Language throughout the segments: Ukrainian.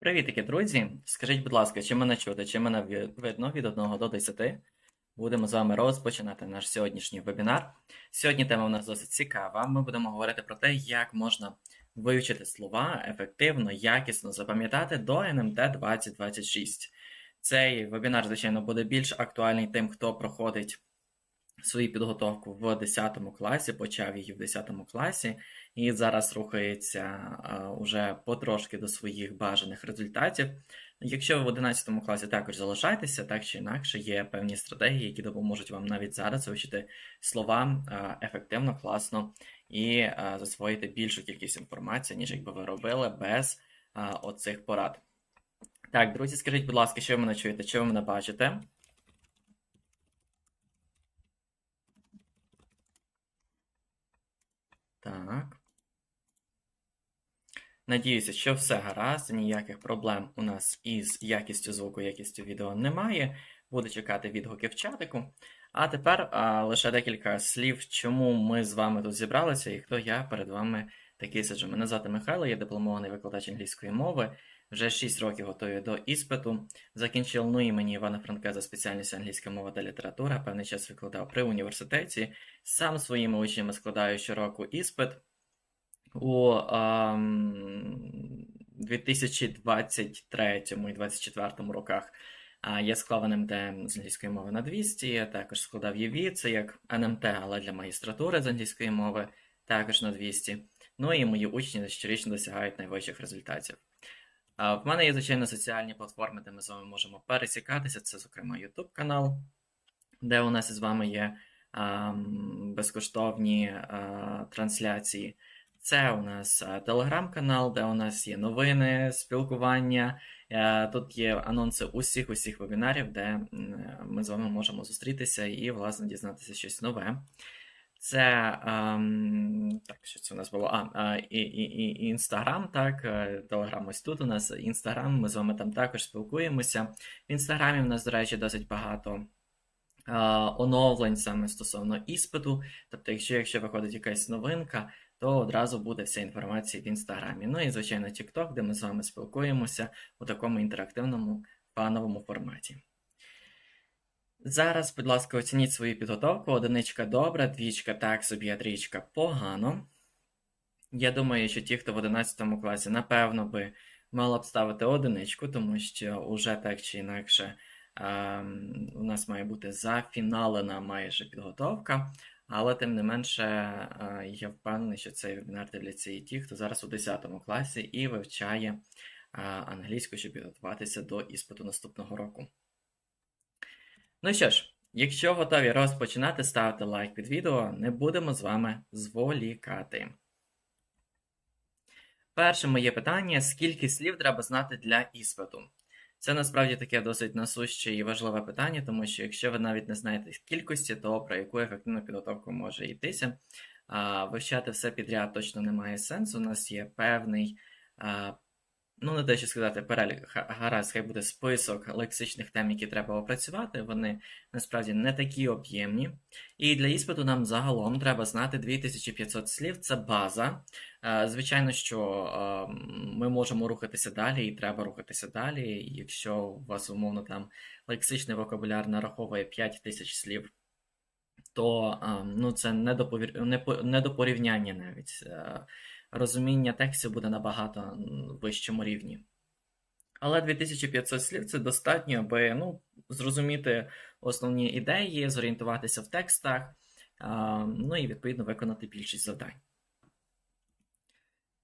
Привітики, друзі! Скажіть, будь ласка, чи мене чути, чи мене видно від 1 до 10? Будемо з вами розпочинати наш сьогоднішній вебінар. Сьогодні тема у нас досить цікава. Ми будемо говорити про те, як можна вивчити слова ефективно, якісно запам'ятати до НМТ 2026. Цей вебінар, звичайно, буде більш актуальний тим, хто проходить свою підготовку в 10 класі, почав її в 10 класі, і зараз рухається уже потрошки до своїх бажаних результатів. Якщо ви в 11 класі також залишаєтеся, так чи інакше є певні стратегії, які допоможуть вам навіть зараз вивчити слова ефективно, класно і засвоїти більшу кількість інформації, ніж якби ви робили без оцих порад. Так, друзі, скажіть, будь ласка, що ви мене чуєте, чи ви мене бачите? Так. Надіюся, що все гаразд, ніяких проблем у нас із якістю звуку, якістю відео немає. Буду чекати відгуки в чатику. А тепер а, лише декілька слів, чому ми з вами тут зібралися і хто я перед вами такий сиджу. Мене звати Михайло, я дипломований викладач англійської мови. Вже 6 років готую до іспиту. Закінчив ну імені Івана Франка за спеціальністю англійська мова та література. Певний час викладав при університеті. Сам своїми учнями складаю щороку іспит. У ам, 2023 і 2024 роках а, я склав НМТ з англійської мови на 200, я також складав ЄВІ, це як НМТ, але для магістратури з англійської мови також на 200. Ну і мої учні щорічно досягають найвищих результатів. В мене є, звичайно, соціальні платформи, де ми з вами можемо пересікатися. Це, зокрема, YouTube канал, де у нас із вами є безкоштовні трансляції. Це у нас телеграм-канал, де у нас є новини, спілкування. Е, Тут є анонси усіх усіх вебінарів, де ми з вами можемо зустрітися і, власне, дізнатися щось нове. Це ем, так, що це у нас було? А, і, і, і, Інстаграм, так, Телеграм ось тут у нас Інстаграм, ми з вами там також спілкуємося. В Інстаграмі в нас, до речі, досить багато е, оновлень саме стосовно іспиту. Тобто, якщо, якщо виходить якась новинка, то одразу буде вся інформація в інстаграмі. Ну і, звичайно, TikTok, де ми з вами спілкуємося у такому інтерактивному фановому форматі. Зараз, будь ласка, оцініть свою підготовку. Одиничка добра, двічка так собі, а трічка погано. Я думаю, що ті, хто в 11 класі, напевно би мала б ставити одиничку, тому що уже так чи інакше ем, у нас має бути зафіналена майже підготовка. Але тим не менше, е, я впевнений, що цей вебінар дивляться і ті, хто зараз у 10 класі і вивчає е, англійську, щоб підготуватися до іспиту наступного року. Ну що ж, якщо готові розпочинати, ставте лайк під відео, не будемо з вами зволікати. Перше моє питання: скільки слів треба знати для іспиту? Це насправді таке досить насуще і важливе питання, тому що якщо ви навіть не знаєте кількості, то про яку ефективну підготовку може йтися. Вивчати все підряд точно немає сенсу. У нас є певний, ну не те, що сказати, перелік гаразд, хай буде список лексичних тем, які треба опрацювати. Вони насправді не такі об'ємні. І для іспиту нам загалом треба знати 2500 слів, це база. Е, Звичайно, що е, ми можемо рухатися далі, і треба рухатися далі. Якщо у вас умовно там лексичний вокабуляр нараховує 5000 слів, то е, ну, це не до, повір... не, по... не до порівняння навіть. Розуміння текстів буде набагато вищому рівні. Але 2500 слів це достатньо, аби ну, зрозуміти основні ідеї, зорієнтуватися в текстах, ну і відповідно виконати більшість завдань.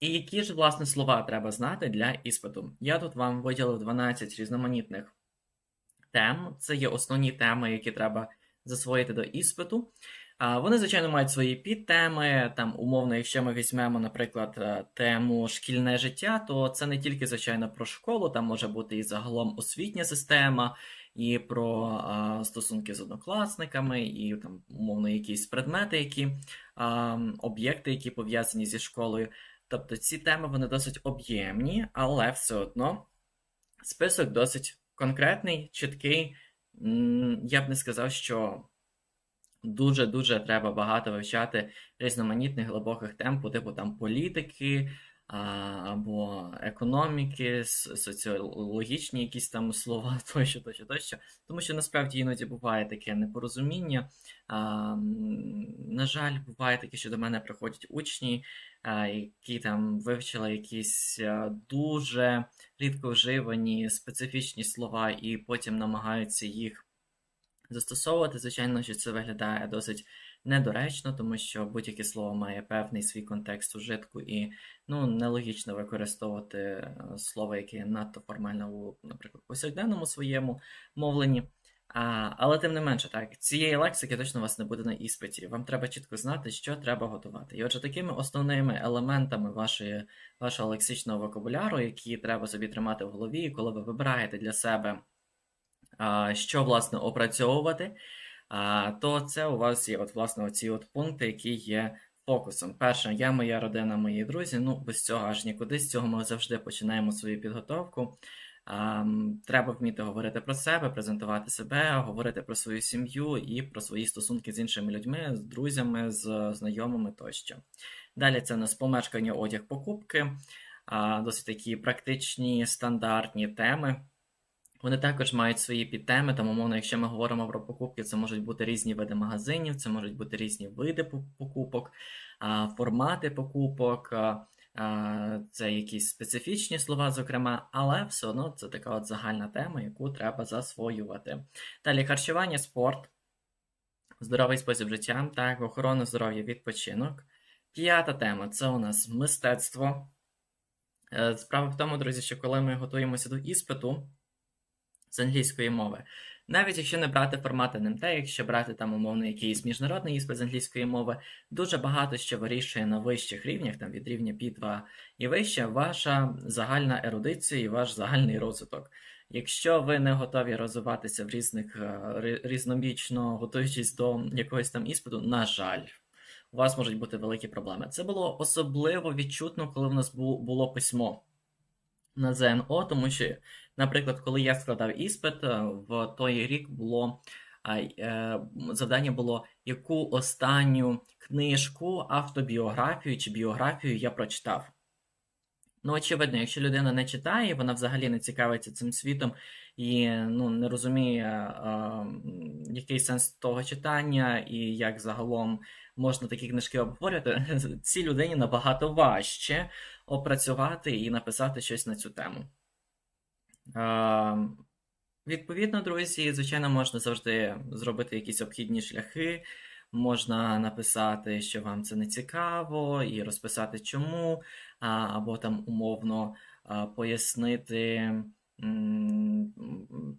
І які ж, власне, слова треба знати для іспиту? Я тут вам виділив 12 різноманітних тем. Це є основні теми, які треба засвоїти до іспиту. Вони, звичайно, мають свої підтеми. Там, умовно, якщо ми візьмемо, наприклад, е, тему шкільне життя, то це не тільки, звичайно, про школу, там може бути і загалом освітня система, і про а, стосунки з однокласниками, і там, умовно, якісь предмети, які а, об'єкти, які пов'язані зі школою. Тобто ці теми вони досить об'ємні, але все одно список досить конкретний, чіткий. Я б не сказав, що дуже-дуже треба багато вивчати різноманітних глибоких тем по типу там політики, або економіки, соціологічні якісь там слова, тощо, тощо, тощо. Тому що насправді іноді буває таке непорозуміння. А, на жаль, буває таке, що до мене приходять учні, які там вивчили якісь дуже рідко вживані специфічні слова, і потім намагаються їх застосовувати. Звичайно, що це виглядає досить недоречно, тому що будь-яке слово має певний свій контекст ужитку, і ну, нелогічно використовувати е, слово, яке надто формальне у, наприклад, повсякденному своєму мовленні. А, але тим не менше, так, цієї лексики точно у вас не буде на іспиті. Вам треба чітко знати, що треба готувати. І отже, такими основними елементами вашої, вашого лексичного вокабуляру, які треба собі тримати в голові, коли ви вибираєте для себе, що власне опрацьовувати, то це у вас є от, власне оці от пункти, які є фокусом. Перше, я, моя родина, мої друзі. Ну, без цього аж нікуди. З цього ми завжди починаємо свою підготовку. Треба вміти говорити про себе, презентувати себе, говорити про свою сім'ю і про свої стосунки з іншими людьми, з друзями, з знайомими тощо. Далі це у нас помешкання, одяг, покупки, досить такі практичні, стандартні теми. Вони також мають свої підтеми, тому, умовно, якщо ми говоримо про покупки, це можуть бути різні види магазинів, це можуть бути різні види покупок, формати покупок, це якісь специфічні слова, зокрема, але все одно це така от загальна тема, яку треба засвоювати. Далі харчування, спорт, здоровий спосіб життя, так, охорона здоров'я, відпочинок. П'ята тема це у нас мистецтво. Е, Справа в тому, друзі, що коли ми готуємося до іспиту з англійської мови, навіть якщо не брати формат НМТ, якщо брати там умовно якийсь міжнародний іспит з англійської мови, дуже багато що вирішує на вищих рівнях, там від рівня P2 і вище, ваша загальна ерудиція і ваш загальний розвиток. Якщо ви не готові розвиватися в різних е, різнобічно готуючись до якогось там іспиту, на жаль, у вас можуть бути великі проблеми. Це було особливо відчутно, коли в нас було письмо на ЗНО, тому що, наприклад, коли я складав іспит, е, в той рік було е, завдання було, яку останню книжку, автобіографію чи біографію я прочитав. Ну, очевидно, якщо людина не читає, вона взагалі не цікавиться цим світом і ну, не розуміє, е, м, який сенс того читання і як загалом можна такі книжки обговорювати, цій людині набагато важче опрацювати і написати щось на цю тему. Відповідно, друзі, звичайно, можна завжди зробити якісь обхідні шляхи. Можна написати, що вам це не цікаво, і розписати чому, або там умовно пояснити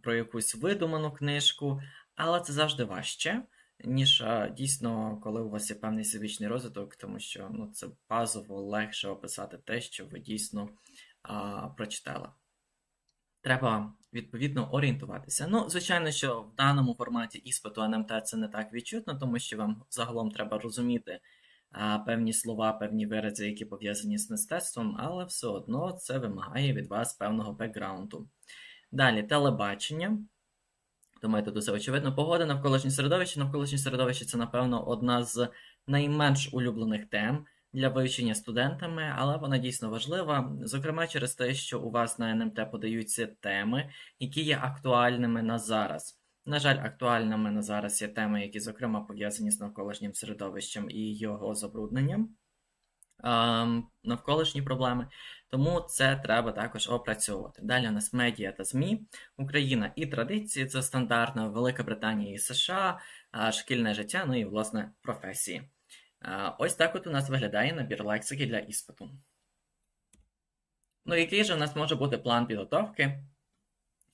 про якусь видуману книжку, але це завжди важче, ніж дійсно, коли у вас є певний всебічний розвиток, тому що ну, це базово легше описати те, що ви дійсно а, прочитали треба відповідно орієнтуватися. Ну, звичайно, що в даному форматі іспиту НМТ це не так відчутно, тому що вам загалом треба розуміти а, певні слова, певні вирази, які пов'язані з мистецтвом, але все одно це вимагає від вас певного бекграунду. Далі телебачення. Думаю, тут очевидно. Погода навколишнє середовище. Навколишнє середовище це, напевно, одна з найменш улюблених тем для вивчення студентами, але вона дійсно важлива, зокрема через те, що у вас на НМТ подаються теми, які є актуальними на зараз. На жаль, актуальними на зараз є теми, які, зокрема, пов'язані з навколишнім середовищем і його забрудненням, ем, навколишні проблеми. Тому це треба також опрацьовувати. Далі у нас медіа та ЗМІ, Україна і традиції це стандартна Велика Британія і США, шкільне життя, ну і власне професії. Ось так от у нас виглядає набір лексики для іспиту. Ну, який же у нас може бути план підготовки?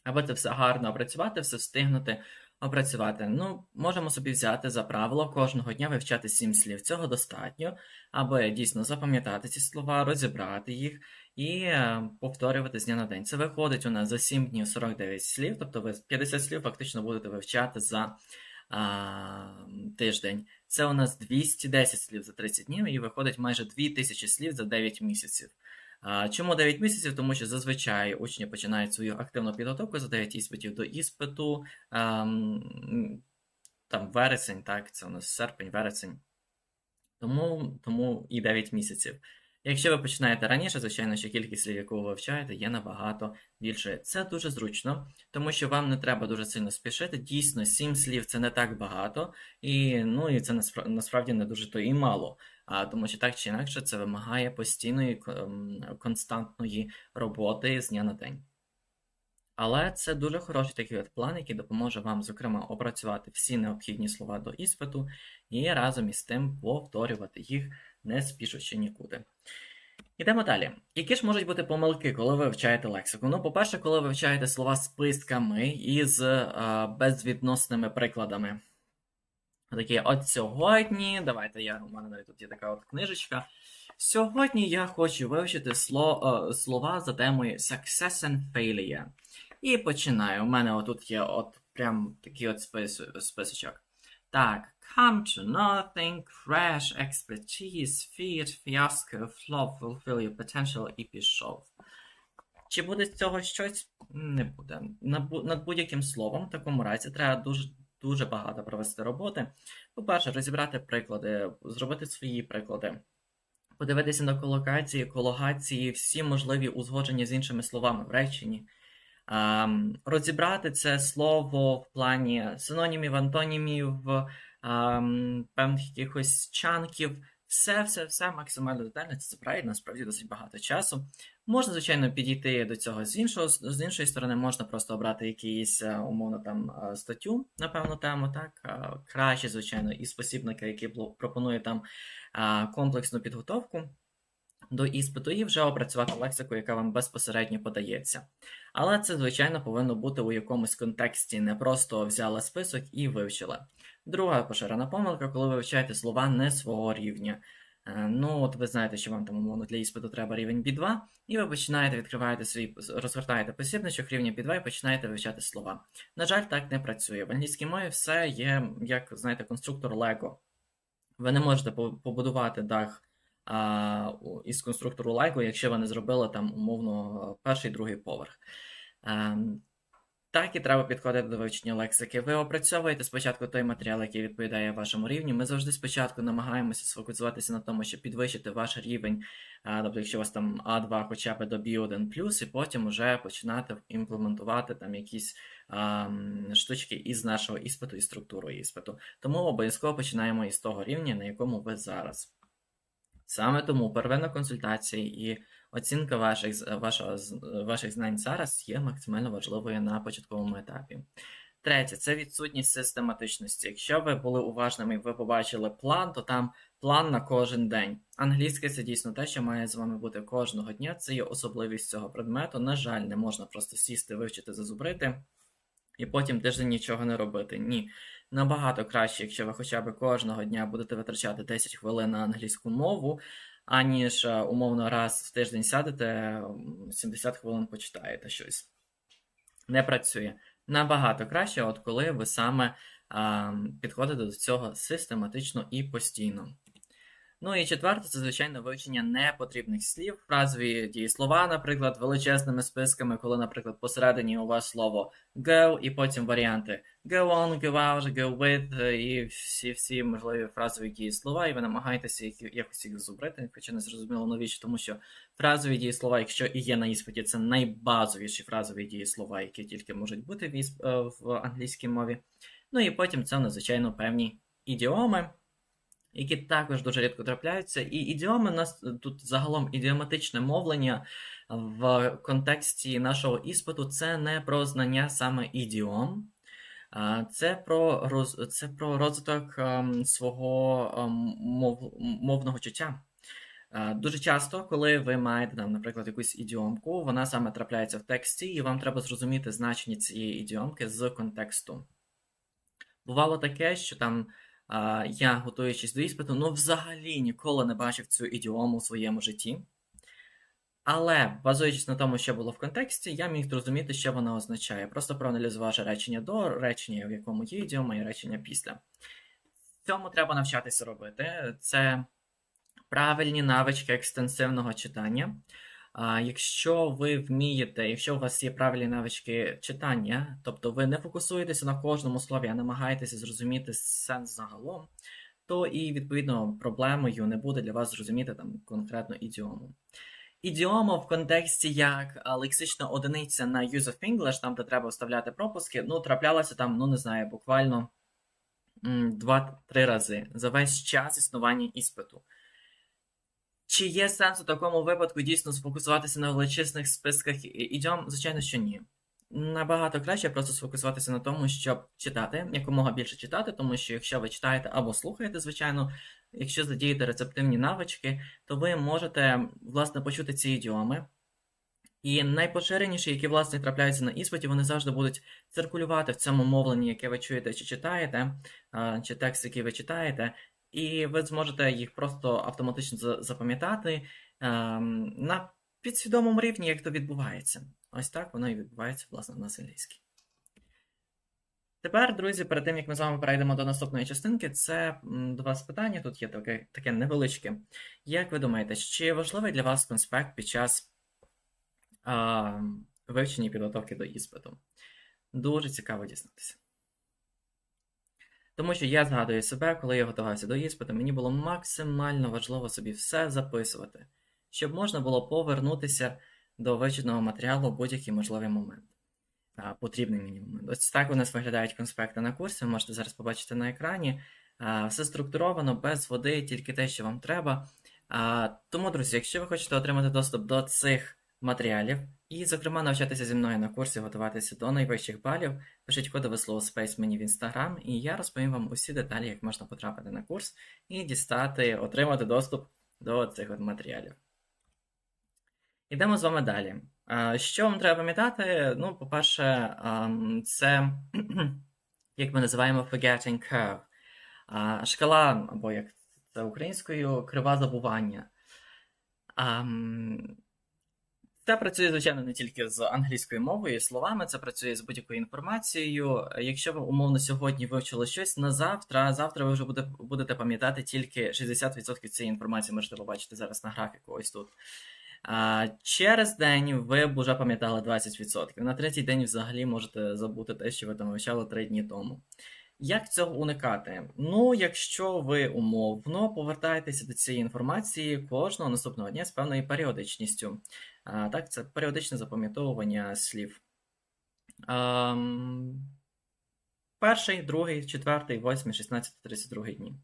Аби це все гарно опрацювати, все встигнути опрацювати. Ну, можемо собі взяти за правило кожного дня вивчати 7 слів. Цього достатньо, аби дійсно запам'ятати ці слова, розібрати їх і е, повторювати з дня на день. Це виходить у нас за 7 днів 49 слів, тобто ви 50 слів фактично будете вивчати за а, тиждень. Це у нас 210 слів за 30 днів, і виходить майже 2000 слів за 9 місяців. Чому 9 місяців? Тому що зазвичай учні починають свою активну підготовку за 9 іспитів до іспиту. ем, Там вересень, так, це у нас серпень, вересень. Тому, тому і 9 місяців. Якщо ви починаєте раніше, звичайно, що кількість слів, яку ви вивчаєте, є набагато більшою. Це дуже зручно, тому що вам не треба дуже сильно спішити. Дійсно, сім слів це не так багато, і ну і це наспра- насправді не дуже то і мало. А тому що так чи інакше це вимагає постійної ем, константної роботи з дня на день. Але це дуже хороший такий от план, який допоможе вам, зокрема, опрацювати всі необхідні слова до іспиту і разом із тим повторювати їх, не спішучи нікуди. Ідемо далі. Які ж можуть бути помилки, коли ви вивчаєте лексику? Ну, по-перше, коли ви вивчаєте слова списками і з е, безвідносними прикладами. Такі, от сьогодні, давайте я, у мене навіть тут є така от книжечка. Сьогодні я хочу вивчити сло, е, слова за темою Success and Failure. І починаю. У мене отут є от прям такий от спис, списочок. Так, come to nothing, crash, expertise, feed, fiasco, flop, fulfill your potential і пішов. Чи буде з цього щось? Не буде. Над, будь-яким словом в такому разі треба дуже, дуже багато провести роботи. По-перше, розібрати приклади, зробити свої приклади, подивитися на колокації, кологації, всі можливі узгодження з іншими словами в реченні. Ам, розібрати це слово в плані синонімів, антонімів, ам, певних якихось чанків. Все, все, все максимально детально. Це забирає насправді досить багато часу. Можна, звичайно, підійти до цього з іншого з іншої сторони, можна просто обрати якийсь е, умовно там е, статтю на певну тему, так Е, краще, звичайно, і спосібника, який пропонує там комплексну підготовку до іспиту, і вже опрацювати лексику, яка вам безпосередньо подається. Але це, звичайно, повинно бути у якомусь контексті, не просто взяла список і вивчила. Друга поширена помилка, коли ви вивчаєте слова не свого рівня. Е, Ну, от ви знаєте, що вам там умовно для іспиту треба рівень B2, і ви починаєте відкриваєте свій розгортаєте посібничок рівня B2 і починаєте вивчати слова. На жаль, так не працює. В англійській мові все є, як знаєте, конструктор Lego. Ви не можете побудувати дах а, із конструктору Lego, якщо ви не зробили там умовно перший другий поверх. Так і треба підходити до вивчення лексики. Ви опрацьовуєте спочатку той матеріал, який відповідає вашому рівню. Ми завжди спочатку намагаємося сфокусуватися на тому, щоб підвищити ваш рівень, тобто, якщо у вас там А2 хоча б до B1+, і потім вже починати імплементувати там якісь а, штучки із нашого іспиту і структуру іспиту. Тому обов'язково починаємо із того рівня, на якому ви зараз. Саме тому первинна консультація і оцінка ваших, вашого, ваших знань зараз є максимально важливою на початковому етапі. Третє це відсутність систематичності. Якщо ви були уважними і ви побачили план, то там план на кожен день. Англійське це дійсно те, що має з вами бути кожного дня. Це є особливість цього предмету. На жаль, не можна просто сісти, вивчити, зазубрити і потім тиждень нічого не робити.Ні. Набагато краще, якщо ви хоча б кожного дня будете витрачати 10 хвилин на англійську мову, аніж е, умовно раз в тиждень сядете, м, 70 хвилин почитаєте щось. Не працює. Набагато краще, от коли ви саме а, підходите до цього систематично і постійно. Ну і четверте, це звичайно вивчення непотрібних слів, фразові дієслова, наприклад, величезними списками, коли, наприклад, посередині у вас слово go, і потім варіанти go on, go out, go with, і всі всі можливі фразові дієслова, і ви намагаєтеся їх якось їх зубрити, хоча не зрозуміло навіщо, тому що фразові дієслова, якщо і є на іспиті, це найбазовіші фразові дієслова, які тільки можуть бути в, е, в англійській мові. Ну і потім це надзвичайно певні ідіоми які також дуже рідко трапляються. І ідіоми у нас тут загалом ідіоматичне мовлення в контексті нашого іспиту це не про знання саме ідіом, це про роз, це про розвиток ем, свого ем, мов, мовного чуття. Е, Дуже часто, коли ви маєте там, наприклад, якусь ідіомку, вона саме трапляється в тексті, і вам треба зрозуміти значення цієї ідіомки з контексту. Бувало таке, що там я, готуючись до іспиту, ну взагалі ніколи не бачив цю ідіому у своєму житті. Але, базуючись на тому, що було в контексті, я міг зрозуміти, що вона означає. Просто проаналізувавши речення до речення, в якому є ідіома, і речення після. Цьому треба навчатися робити. Це правильні навички екстенсивного читання. А, якщо ви вмієте, якщо у вас є правильні навички читання, тобто ви не фокусуєтеся на кожному слові, а намагаєтеся зрозуміти сенс загалом, то і відповідно проблемою не буде для вас зрозуміти там конкретно ідіому. Ідіома в контексті як лексична одиниця на Use of English, там де треба вставляти пропуски, ну траплялося там, ну не знаю, буквально м, два-три рази за весь час існування іспиту. Чи є сенс у такому випадку дійсно сфокусуватися на величезних списках ідіом? Звичайно, що ні. Набагато краще просто сфокусуватися на тому, щоб читати, якомога більше читати, тому що якщо ви читаєте або слухаєте, звичайно, якщо задієте рецептивні навички, то ви можете власне почути ці ідіоми. І найпоширеніші, які власне трапляються на іспиті, вони завжди будуть циркулювати в цьому мовленні, яке ви чуєте чи читаєте, чи текст, який ви читаєте, і ви зможете їх просто автоматично запам'ятати ем, на підсвідомому рівні, як то відбувається. Ось так воно і відбувається, власне, на англійській. Тепер, друзі, перед тим як ми з вами перейдемо до наступної частинки, це до вас питання. Тут є таке, таке невеличке. Як ви думаєте, чи важливий для вас конспект під час а, вивчення і підготовки до іспиту? Дуже цікаво дізнатися. Тому що я згадую себе, коли я готувався до іспиту, мені було максимально важливо собі все записувати, щоб можна було повернутися до вивченого матеріалу в будь-який можливий момент. А, потрібний мені момент. Ось так у нас виглядають конспекти на курсі, ви можете зараз побачити на екрані. А, Все структуровано, без води, тільки те, що вам треба. А, Тому, друзі, якщо ви хочете отримати доступ до цих матеріалів і, зокрема, навчатися зі мною на курсі, готуватися до найвищих балів, пишіть кодове слово Space мені в Instagram, і я розповім вам усі деталі, як можна потрапити на курс і дістати, отримати доступ до цих от матеріалів. Ідемо з вами далі. Що вам треба пам'ятати? Ну, по-перше, це, як ми називаємо forgetting curve. Шкала, або як це українською, крива забування. Це працює, звичайно, не тільки з англійською мовою словами, це працює з будь-якою інформацією. Якщо ви умовно сьогодні вивчили щось на завтра, завтра ви вже буде, будете пам'ятати тільки 60% цієї інформації, можете побачити зараз на графіку, ось тут. А, через день ви б вже пам'ятали 20%. На третій день взагалі можете забути те, що ви там вивчали 3 дні тому. Як цього уникати? Ну, якщо ви умовно повертаєтеся до цієї інформації кожного наступного дня з певною періодичністю. А, так, це періодичне запам'ятовування слів. Ам, перший, другий, четвертий, восьмий, шістнадцятий, тридцять другий дні.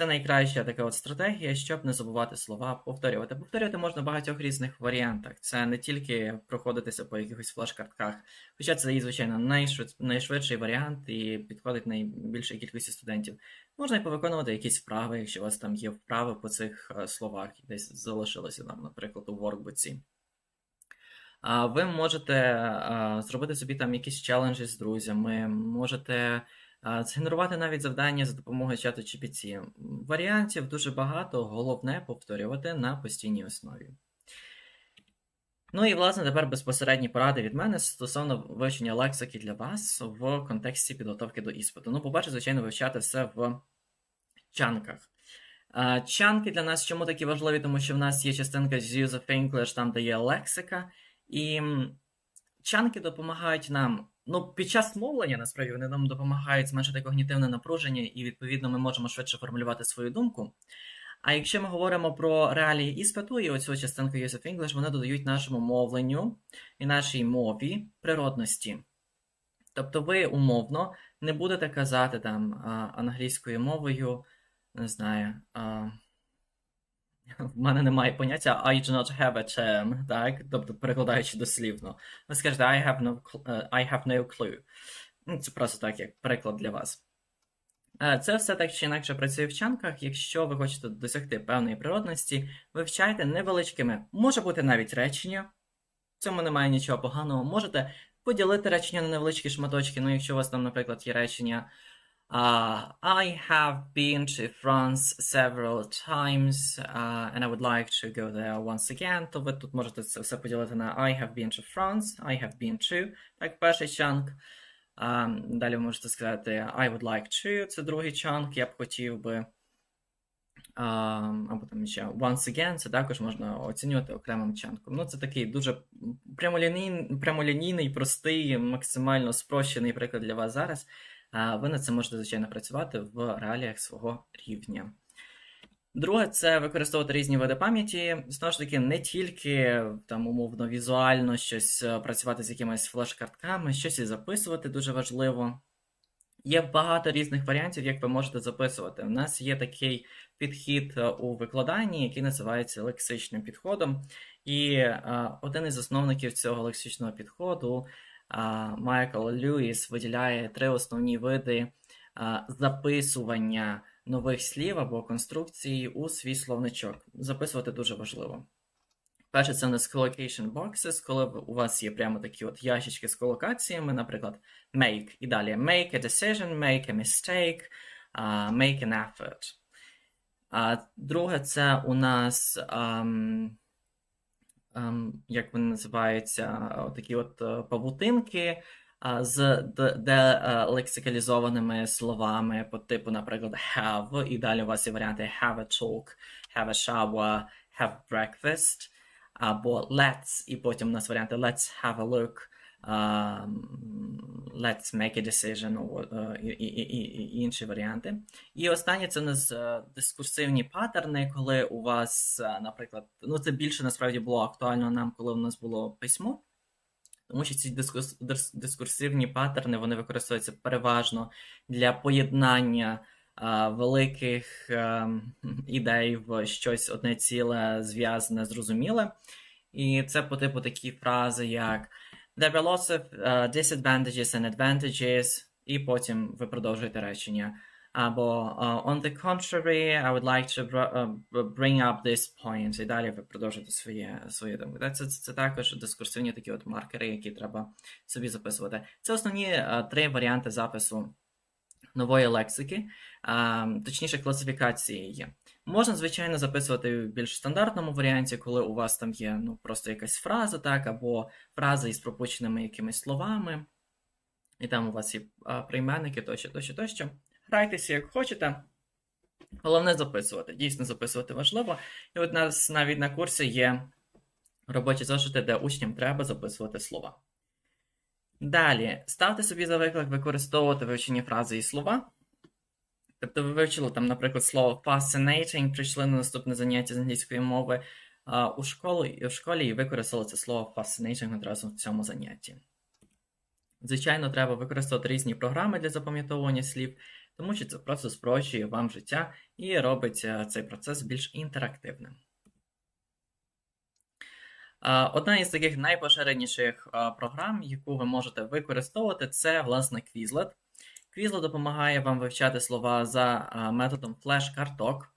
Це найкраща така от стратегія, щоб не забувати слова, повторювати. Повторювати можна в багатьох різних варіантах. Це не тільки проходитися по якихось флеш-картках, хоча це звичайно, найшвидший варіант і підходить найбільшій кількості студентів. Можна і повиконувати якісь вправи, якщо у вас там є вправи по цих е, словах, десь залишилося там, наприклад, у воркбуці. А ви можете а, зробити собі там якісь челенджі з друзями, можете а, згенерувати навіть завдання за допомогою чату GPT. Варіантів дуже багато, головне повторювати на постійній основі. Ну і, власне, тепер безпосередні поради від мене стосовно вивчення лексики для вас в контексті підготовки до іспиту. Ну, по-перше, звичайно, вивчати все в чанках. Чанки для нас чому такі важливі? Тому що в нас є частинка з Use of English, там де є лексика, і чанки допомагають нам. Ну, під час мовлення, насправді, вони нам допомагають зменшити когнітивне напруження, і, відповідно, ми можемо швидше формулювати свою думку. А якщо ми говоримо про реалії іспиту і оцю частинку Use of English, вони додають нашому мовленню і нашій мові природності. Тобто ви умовно не будете казати там англійською мовою, не знаю. А, в мене немає поняття I do not have a term, так? Тобто, перекладаючи дослівно. Ви скажете I have no, е, I have no clue. Ну, Це просто так, як приклад для вас. Е, Це все так чи інакше працює в чанках. Якщо ви хочете досягти певної природності, вивчайте невеличкими, може бути навіть речення. В цьому немає нічого поганого. Можете поділити речення на невеличкі шматочки. Ну, якщо у вас там, наприклад, є речення. Uh, I have been to France several times, uh, and I would like to go there once again. То ви тут можете це все поділити на I have been to France, I have been to, так, перший чанк. Uh, далі ви можете сказати I would like to, це другий чанк, я б хотів би. Um, або там ще once again, це також можна оцінювати окремим чанком. Ну, це такий дуже прямолінійний, прямолінійний, простий, максимально спрощений приклад для вас зараз. А, ви над цим можете, звичайно, працювати в реаліях свого рівня. Друге, це використовувати різні види пам'яті. Знову ж таки, не тільки там умовно візуально щось е, працювати з якимись флеш-картками, щось і записувати дуже важливо. Є багато різних варіантів, як ви можете записувати. У нас є такий підхід е, у викладанні, який називається лексичним підходом. І е, один із засновників цього лексичного підходу, Майкл Льюіс, виділяє три основні види записування нових слів або конструкцій у свій словничок. Записувати дуже важливо. Перше, це у нас collocation boxes, коли у вас є прямо такі от ящички з колокаціями, наприклад, make і далі make a decision, make a mistake, а, make an effort. А друге, це у нас, ам, як вони називаються, такі от е, павутинки з е, лексикалізованими словами по типу, наприклад, have, і далі у вас є варіанти have a talk, have a shower, have breakfast, або let's, і потім у нас варіанти let's have a look, let's make a decision, е, і, і, і, інші варіанти. І останнє це у нас е, дискурсивні паттерни, коли у вас, е, наприклад, ну це більше насправді було актуально нам, коли у нас було письмо. Тому що ці дискурсивні паттерни вони використовуються переважно для поєднання а, великих ем, ідей в щось одне ціле, зв'язане, зрозуміле. І це по типу такі фрази, як There are lots of uh, disadvantages and advantages, і потім ви продовжуєте речення. Або uh, on the contrary, I would like to uh, bring up this point. І далі ви продовжуєте своє, своє думки. Це, це, також дискурсивні такі от маркери, які треба собі записувати. Це основні е, три варіанти запису нової лексики, а, точніше, класифікації є. Можна, звичайно, записувати в більш стандартному варіанті, коли у вас там є ну, просто якась фраза, так, або фраза із пропущеними якимись словами, і там у вас є прийменники тощо, тощо, тощо. Грайтеся як хочете. Головне записувати. Дійсно записувати важливо. І от у нас навіть на курсі є робочі зошити, де учням треба записувати слова. Далі, ставте собі за виклик використовувати вивчені фрази і слова. Тобто ви вивчили там, наприклад, слово fascinating, прийшли на наступне заняття з англійської мови а, у, школу, у школі і використали це слово fascinating одразу в цьому занятті. Звичайно, треба використовувати різні програми для запам'ятовування слів, тому що це просто спрощує вам життя і робить е, цей процес більш інтерактивним. Одна із таких найпоширеніших програм, яку ви можете використовувати, це власне Quizlet. Quizlet допомагає вам вивчати слова за методом флеш-карток.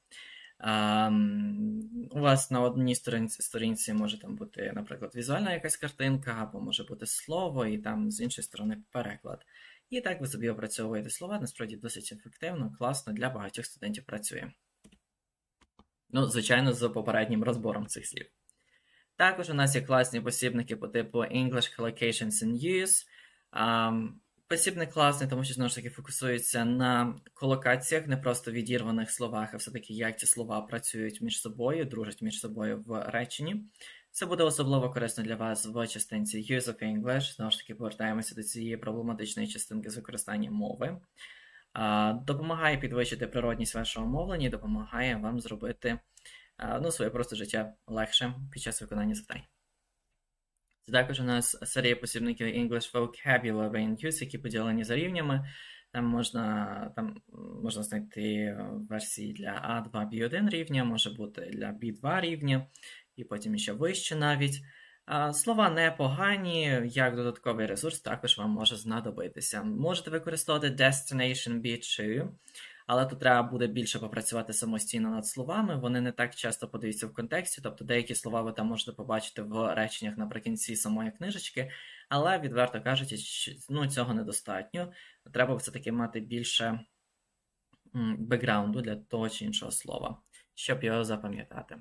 У вас на одній сторінці, сторінці може там бути, наприклад, візуальна якась картинка, або може бути слово, і там з іншої сторони переклад. І так ви собі опрацьовуєте слова, насправді досить ефективно, класно для багатьох студентів працює. Ну, звичайно, з попереднім розбором цих слів. Також у нас є класні посібники по типу English Collocations in Use. Ам, Посібник класний, тому що знову ж таки фокусується на колокаціях, не просто відірваних словах, а все-таки як ці слова працюють між собою, дружать між собою в реченні. Це буде особливо корисно для вас в частинці Use of English. Знову ж таки, повертаємося до цієї проблематичної частинки з використанням мови. Допомагає підвищити природність вашого мовлення і допомагає вам зробити ну, своє просто життя легше під час виконання завдань. Це також у нас серія посібників English Vocabulary and Use, які поділені за рівнями. Там можна, там можна знайти е, версії для А2, B1 рівня, може бути для B2 рівня, і потім ще вище навіть. Слова непогані, як додатковий ресурс, також вам може знадобитися. Можете використовувати Destination B2, але тут треба буде більше попрацювати самостійно над словами. Вони не так часто подаються в контексті, тобто деякі слова ви там можете побачити в реченнях наприкінці самої книжечки, але, відверто кажучи, ну, цього недостатньо. Треба все-таки мати більше бекграунду для того чи іншого слова, щоб його запам'ятати.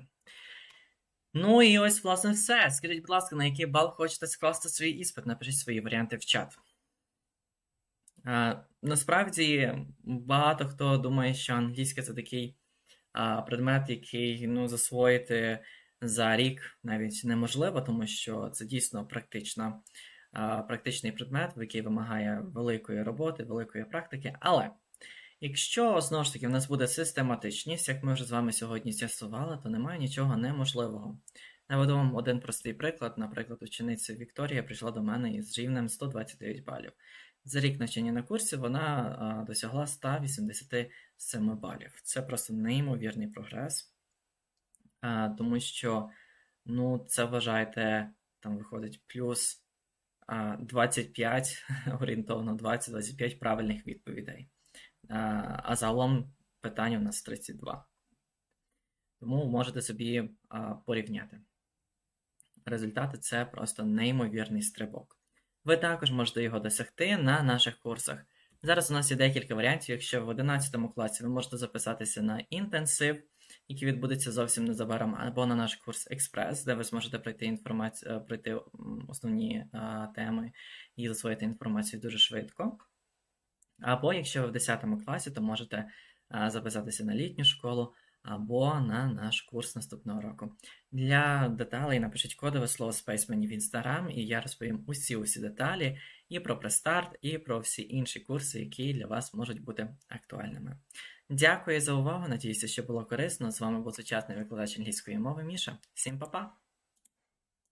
Ну і ось, власне, все. Скажіть, будь ласка, на який бал хочете скласти свій іспит? Напишіть свої варіанти в чат. А, насправді, багато хто думає, що англійська це такий предмет, який ну, засвоїти за рік навіть неможливо, тому що це дійсно практична практичний предмет, який вимагає великої роботи, великої практики. Але якщо знову ж таки в нас буде систематичність, як ми вже з вами сьогодні з'ясували, то немає нічого неможливого. Наведу вам один простий приклад. Наприклад, учениця Вікторія прийшла до мене із рівнем 129 балів. За рік навчання на курсі вона досягла 187 балів. Це просто неймовірний прогрес, тому що ну, це вважайте, там виходить плюс 25, орієнтовно 20-25 правильних відповідей. А, загалом питань у нас 32. Тому можете собі порівняти. Результати це просто неймовірний стрибок. Ви також можете його досягти на наших курсах. Зараз у нас є декілька варіантів. Якщо в 11 класі ви можете записатися на інтенсив, який відбудеться зовсім незабаром, або на наш курс Експрес, де ви зможете пройти інформацію, пройти основні а, теми і засвоїти інформацію дуже швидко. Або якщо ви в 10 класі, то можете а, записатися на літню школу або на наш курс наступного року. Для деталей напишіть кодове слово Space мені в Instagram, і я розповім усі усі деталі і про престарт, і про всі інші курси, які для вас можуть бути актуальними. Дякую за увагу. Надіюся, що було корисно. З вами був сучасний викладач англійської мови Міша. Всім па-па!